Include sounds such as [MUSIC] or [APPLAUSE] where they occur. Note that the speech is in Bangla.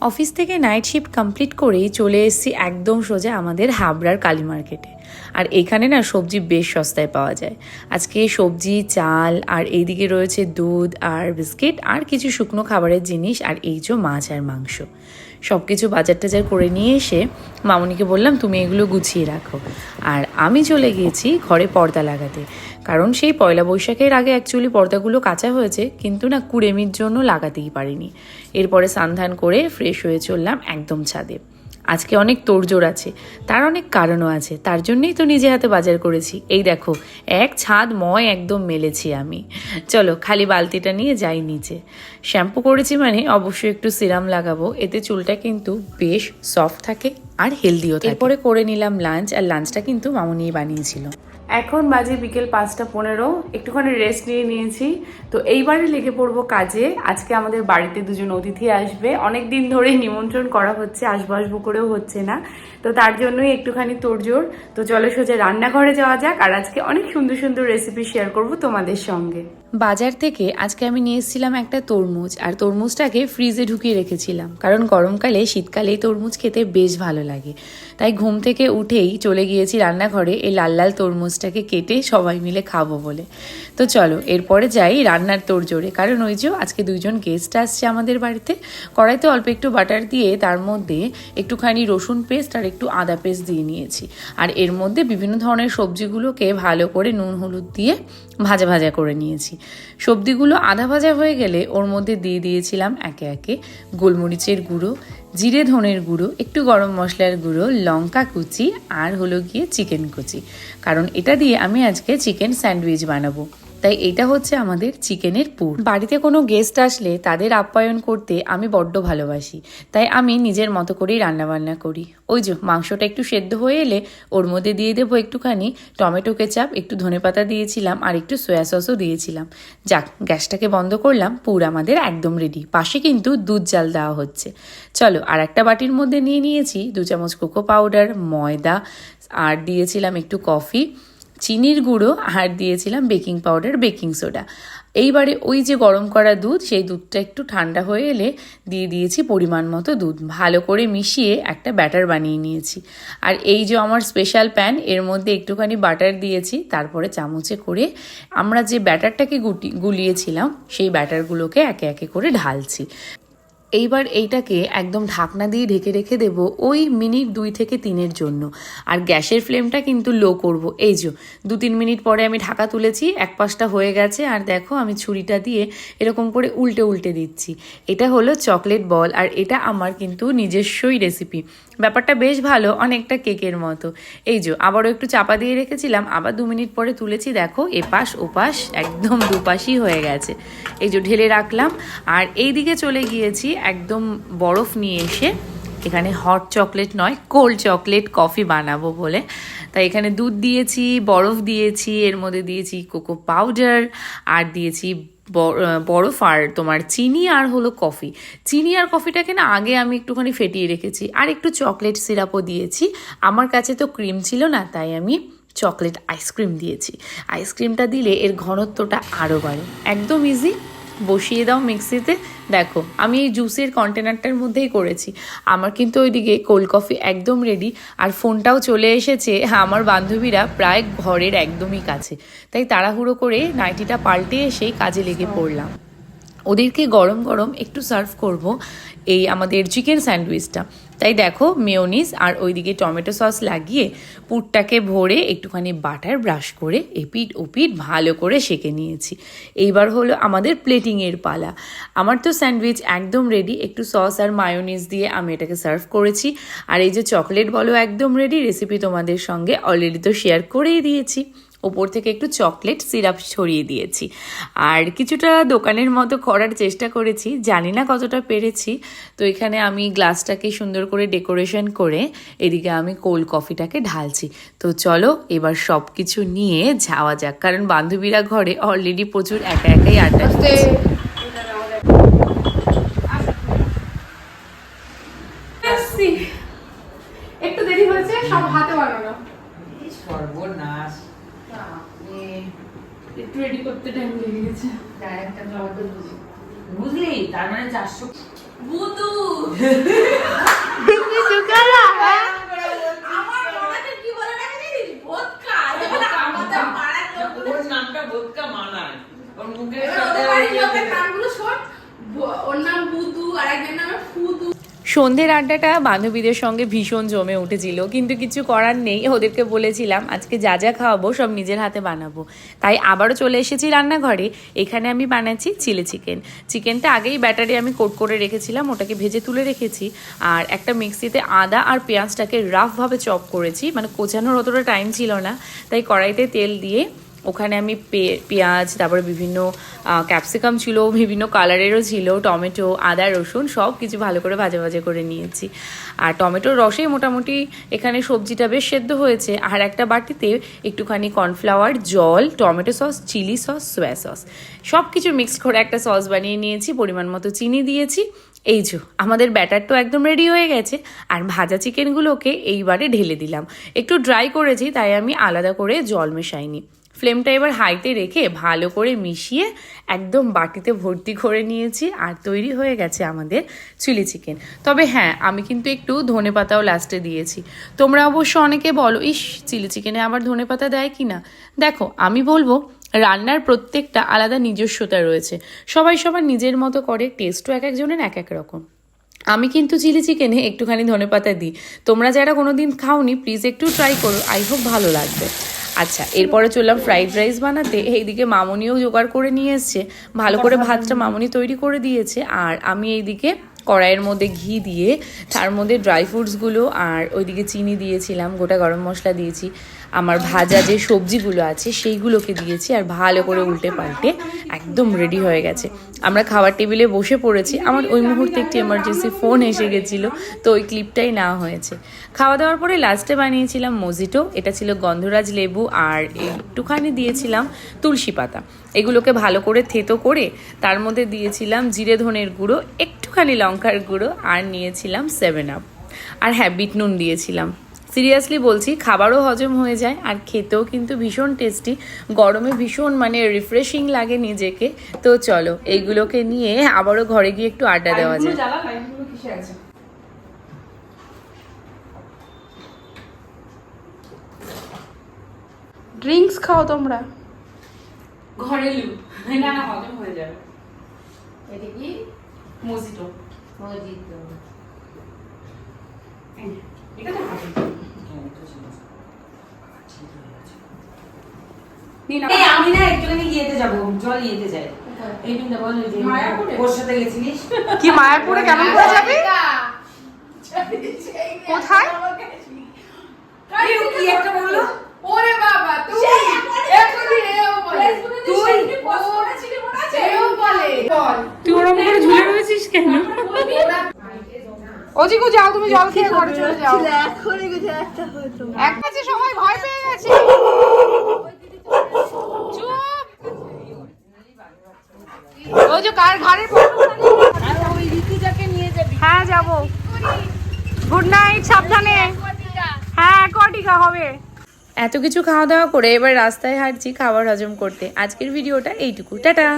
অফিস থেকে নাইট শিফট কমপ্লিট করেই চলে এসেছি একদম সোজা আমাদের হাবড়ার কালী মার্কেটে আর এখানে না সবজি বেশ সস্তায় পাওয়া যায়। আজকে সবজি, চাল আর এইদিকে রয়েছে দুধ আর বিস্কিট আর কিছু শুকনো খাবারের জিনিস আর এই যে মাছ আর মাংস। সব কিছু বাজার টাজার করে নিয়ে এসে মামনিকে বললাম, তুমি এগুলো গুছিয়ে রাখো। আর আমি চলে গিয়েছি ঘরে পর্দা লাগাতে। কারণ সেই পয়লা বৈশাখের আগে অ্যাকচুয়ালি পর্দাগুলো কাঁচা হয়েছে, কিন্তু না কুড়েমির জন্য লাগাতেই পারিনি। এরপরে সান্ধান করে ফ্রেশ হয়ে চললাম একদম ছাদে। আজকে অনেক তোড়জোড় আছে, তার অনেক কারণও আছে, তার জন্যই তো নিজে হাতে বাজার করেছি। এই দেখো, এক ছাদ ময় একদম মেলেছি আমি। চলো, খালি বালতিটা নিয়ে যাই নিচে। শ্যাম্পু করেছি মানে অবশ্যই একটু সিরাম লাগাবো, এতে চুলটা কিন্তু বেশ সফট থাকে আর হেলদিও থাকে। এরপরে করে নিলাম লাঞ্চ আর লাঞ্চটা কিন্তু মামুনি বানিয়েছিল। এখন বাজে বিকেল পাঁচটা পনেরো, একটুখানি রেস্ট নিয়ে নিয়েছি। তো এইবারে লেগে পড়ব কাজে। আজকে আমাদের বাড়িতে দুজন অতিথি আসবে। অনেক দিন ধরে নিমন্ত্রণ করা হচ্ছে আসব আসব করেও হচ্ছে না। তো তার জন্যই একটুখানি তোড়জোড়। তো চলো সোজা রান্নাঘরে যাওয়া যাক। আর আজকে অনেক সুন্দর সুন্দর রেসিপি শেয়ার করব তোমাদের সঙ্গে। বাজার থেকে আজকে আমি নিয়ে এসেছিলাম একটা তরমুজ, আর তরমুজটাকে ফ্রিজে ঢুকিয়ে রেখেছিলাম। কারণ গরমকালে, শীতকালে তরমুজ খেতে বেশ ভালো লাগে। তাই ঘুম থেকে উঠেই চলে গিয়েছি রান্নাঘরে এই লাল লাল তরমুজটাকে কেটে সবাই মিলে খাব বলে। তো চলো, এরপরে যাই রান্নার তোড়জোড়ে কারণ ওই যে আজকে দুইজন গেস্ট আসছে আমাদের বাড়িতে। কড়াইতে অল্প একটু বাটার দিয়ে তার মধ্যে একটুখানি রসুন পেস্ট আর একটু আদা পেস্ট দিয়ে নিয়েছি। আর এর মধ্যে বিভিন্ন ধরনের সবজিগুলোকে ভালো করে নুন, হলুদ দিয়ে ভাজা ভাজা করে নিয়েছি। সবজিগুলো আধা ভাজা হয়ে গেলে ওর মধ্যে দিয়ে দিয়েছিলাম একে একে গোলমরিচের গুঁড়ো, জিরে ধনের গুঁড়ো, একটু গরম মশলার গুঁড়ো, লঙ্কা কুচি আর হলো গিয়ে চিকেন কুচি। কারণ এটা দিয়ে আমি আজকে চিকেন স্যান্ডউইচ বানাবো। তাই এটা হচ্ছে আমাদের চিকেনের পুর। বাড়িতে কোনো গেস্ট আসলে তাদের আপ্যায়ন করতে আমি বড্ড ভালোবাসি। তাই আমি নিজের মতো করেই রান্নাবান্না করি। ওই যে, মাংসটা একটু সেদ্ধ হয়ে এলে ওর মধ্যে দিয়ে দেবো একটুখানি টমেটো কেচাপ, একটু ধনেপাতা দিয়েছিলাম আর একটু সয়া সসও দিয়েছিলাম। যাক, গ্যাসটাকে বন্ধ করলাম, পুর আমাদের একদম রেডি পাশে কিন্তু দুধ জাল দেওয়া হচ্ছে। চলো আর একটা বাটির মধ্যে নিয়ে নিয়েছি, দু চামচ কোকো পাউডার ময়দা, আর দিয়েছিলাম একটু কফি চিনির গুঁড়ো, আর দিয়েছিলাম বেকিং পাউডার, বেকিং সোডা। এইবারে ওই যে গরম করা দুধ, সেই দুধটা একটু ঠান্ডা হয়ে এলে দিয়ে দিয়েছি পরিমাণ মতো দুধ। ভালো করে মিশিয়ে একটা ব্যাটার বানিয়ে নিয়েছি। আর এই যে আমার স্পেশাল প্যান এর মধ্যে একটুখানি বাটার দিয়েছি, তারপরে চামচে করে আমরা যে ব্যাটারটাকে গুটি, গুলিয়েছিলাম, সেই ব্যাটারগুলোকে একে একে করে ঢালছি। এইবার এইটাকে একদম ঢাকনা দিয়ে ঢেকে রেখে দেব ওই মিনিট দুই থেকে তিনের জন্য। আর গ্যাসের ফ্লেমটা কিন্তু লো করব। এই যে, দু তিন মিনিট পরে আমি ঢাকা তুলেছি, এক পাশটা হয়ে গেছে, আর দেখো আমি ছুরিটা দিয়ে এরকম করে উল্টে উল্টে দিচ্ছি। এটা হলো চকলেট বল, আর এটা আমার কিন্তু নিজস্বই রেসিপি ব্যাপারটা বেশ ভালো, অনেকটা কেকের মতো। এই যে, আবারও একটু চাপা দিয়ে রেখেছিলাম, আবার দু মিনিট পরে তুলেছি, দেখো এপাশ ওপাশ একদম দুপাশই হয়ে গেছে। এই যে, ঢেলে রাখলাম, আর এই দিকে চলে গিয়েছি একদম বরফ নিয়ে এসে এখানে হট চকলেট নয় কোল্ড চকলেট কফি বানাবো বলে। তাই এখানে দুধ দিয়েছি, বরফ দিয়েছি, এর মধ্যে দিয়েছি কোকো পাউডার আর দিয়েছি বরফ আর তোমার চিনি আর হলো কফি চিনি আর কফিটাকে না আগে আমি একটুখানি ফেটিয়ে রেখেছি, আর একটু চকলেট সিরাপও দিয়েছি। আমার কাছে তো ক্রিম ছিল না, তাই আমি চকলেট আইসক্রিম দিয়েছি। আইসক্রিমটা দিলে এর ঘনত্বটা আরও বাড়ে। একদম ইজি বসিয়ে দাও মিক্সিতে। দেখো, আমি এই জুসের কন্টেনারটার মধ্যেই করেছি। আমার কিন্তু ওইদিকে কোল্ড কফি একদম রেডি আর ফোনটাও চলে এসেছে। আমার বান্ধবীরা প্রায় ঘরের একদমই কাছে। তাই তাড়াহুড়ো করে নাইটিটা পাল্টে এসেই কাজে লেগে পড়লাম। ওদেরকে গরম গরম একটু সার্ভ করব এই আমাদের চিকেন স্যান্ডউইচটা। তাই দেখো, মেয়োনিজ আর ওইদিকে টমেটো সস লাগিয়ে পুরটাকে ভরে একটুখানি বাটার ব্রাশ করে এপিট ওপিট ভালো করে সেকে নিয়েছি। এইবার হলো আমাদের প্লেটিংয়ের পালা। আমার তো স্যান্ডউইচ একদম রেডি একটু সস আর মায়োনিজ দিয়ে আমি এটাকে সার্ভ করেছি। আর এই যে চকলেট বলো একদম রেডি রেসিপি তোমাদের সঙ্গে অলরেডি তো শেয়ার করেই দিয়েছি। ওপর থেকে একটু চকলেট সিরাপ ছড়িয়ে দিয়েছি। আর কিছুটা দোকানের মতো করার চেষ্টা করেছি জানি না কতটা পেরেছি। তো এখানে আমি গ্লাসটাকে সুন্দর করে ডেকোরেশন করে এদিকে আমি কোল্ড কফিটাকে ঢালছি। তো চলো এবার সব কিছু নিয়ে যাওয়া যাক কারণ বান্ধবীরা ঘরে অলরেডি প্রচুর একা একাই আড্ডা একটু দেরি হয়েছে সব হাতে বানানো। সর্বনাশ। একটু রেডি করতে টাইম লেগে গেছে। একটা জল তো বুঝি। বুঝলি? তার মানে চারশো বুদু! [LAUGHS] আমার মামাকে কি বলে না জানিস ভোদকা এবার আমাদের পাড়ার লোকগুলো ওর নামটা বোধকা মানায় ওর মুখের এবার ওদের বাড়ির লোকের নামগুলো শোন ব- ওর নাম বুদু আর একজনের নাম ফুদু সন্ধ্যের আড্ডাটা বান্ধবীদের সঙ্গে ভীষণ জমে উঠেছিল। কিন্তু কিছু করার নেই। ওদেরকে বলেছিলাম, আজকে যা যা খাওয়াবো, সব নিজের হাতে বানাবো। তাই আবারও চলে এসেছি রান্নাঘরে। এখানে আমি বানাচ্ছি চিলি চিকেন। চিকেনটা আগেই ব্যাটারে আমি কোট করে রেখেছিলাম, ওটাকে ভেজে তুলে রেখেছি। আর একটা মিক্সিতে আদা আর পেঁয়াজটাকে রাফভাবে চপ করেছি। মানে কোচানোর অতটা টাইম ছিল না। তাই কড়াইতে তেল দিয়ে ওখানে আমি পেঁয়াজ, তারপরে বিভিন্ন ক্যাপসিকাম ছিল, বিভিন্ন কালারেরও ছিল, টমেটো, আদা, রসুন, সব কিছু ভালো করে ভাজা ভাজা করে নিয়েছি। আর টমেটোর রসেই মোটামুটি এখানে সবজিটা বেশ সেদ্ধ হয়েছে। আর একটা বাটিতে একটুখানি কর্নফ্লাওয়ার জল, tomato sauce chilli sauce soya sauce সব কিছু মিক্স করে একটা সস বানিয়ে নিয়েছি, পরিমাণ মতো চিনি দিয়েছি। এই যে, আমাদের ব্যাটার তো একদম রেডি হয়ে গেছে। আর ভাজা চিকেনগুলোকে এইবারে ঢেলে দিলাম। একটু ড্রাই করেছি, তাই আমি আলাদা করে জল মেশাইনি। ফ্লেমটা এবার হাইতে রেখে ভালো করে মিশিয়ে একদম বাটিতে ভর্তি করে নিয়েছি আর তৈরি হয়ে গেছে আমাদের চিলি চিকেন। তবে হ্যাঁ আমি কিন্তু একটু ধনে পাতাও লাস্টে দিয়েছি। তোমরা অবশ্য অনেকে বলো, ইস, চিলি চিকেনে আবার ধনে পাতা দেয় কি না? দেখো, আমি বলব, রান্নার প্রত্যেকটা আলাদা নিজস্বতা রয়েছে। সবাই সবার নিজের মতো করে টেস্টও এক একজনের এক এক রকম। আমি কিন্তু চিলি চিকেনে একটুখানি ধনেপাতা দিই। তোমরা যারা কোনো দিন খাওনি প্লিজ একটু ট্রাই করো। আই হোপ ভালো লাগবে। আচ্ছা এরপরে চললাম ফ্রাইড রাইস বানাতে। এইদিকে মামনিও জোগাড় করে নিয়ে এসছে। ভালো করে ভাতটা মামনি তৈরি করে দিয়েছে। আর আমি এইদিকে কড়াইয়ের মধ্যে ঘি দিয়ে তার মধ্যে ড্রাই ফ্রুটসগুলো আর ওইদিকে চিনি দিয়েছিলাম গোটা গরম মশলা দিয়েছি। আমার ভাজা যে সবজিগুলো আছে সেইগুলোকে দিয়েছি আর ভালো করে উল্টে পাল্টে একদম রেডি হয়ে গেছে। আমরা খাবার টেবিলে বসে পড়েছি। আমার ওই মুহূর্তে একটি এমার্জেন্সি ফোন এসে গেছিল, তো ওই ক্লিপটাই না হয়েছে। খাওয়া দাওয়ার পরে লাস্টে বানিয়েছিলাম মজিটো এটা ছিল গন্ধরাজ লেবু আর একটুখানি দিয়েছিলাম তুলসী পাতা। এগুলোকে ভালো করে থেতো করে তার মধ্যে দিয়েছিলাম জিরে ধনের গুঁড়ো, একটুখানি লঙ্কার গুঁড়ো আর নিয়েছিলাম সেভেন আপ আর হ্যাঁ বিট নুন দিয়েছিলাম। সিরিয়াসলি বলছি খাবারও হজম হয়ে যায় আর খেতেও কিন্তু ভীষণ টেস্টি গরমে ভীষণ মানে রিফ্রেশিং লাগে নিজেকে। তো চলো এইগুলোকে নিয়ে আবারও ঘরে গিয়ে একটু আড্ডা দেওয়া যায় ড্রিঙ্কস খাও তোমরা। ঘরেলু না না হজম হয়ে যাবে। এটা কি? মজিটো মজিতো এটা তো আমি না একটুখানি ইয়েতে যাব জল ইয়েতে যাই? ওর সাথে গেছিলিস? কি মায়াপুরে কেমন করে যাবি? কোথায়? কি একটা বলল ওরে বাবা তুই! এখনই এও বলে। তুই? তুই ওরকম করে ঝুলে রয়েছিস কেন? ওজিকো যাও তুমি জল খেয়ে ঘরে চলে যাও। এক কাছে সবাই ভয় পেয়ে গেছে। চুপ। ওই যে কার ঘরের হ্যাঁ যাব। গুড নাইট সাবধানে। হ্যাঁ অ্যাকোয়াটিকা হবে? এত কিছু খাওয়া দাওয়া করে এবার রাস্তায় হাঁটছি খাবার হজম করতে। আজকের ভিডিওটা এইটুকু। টাটা।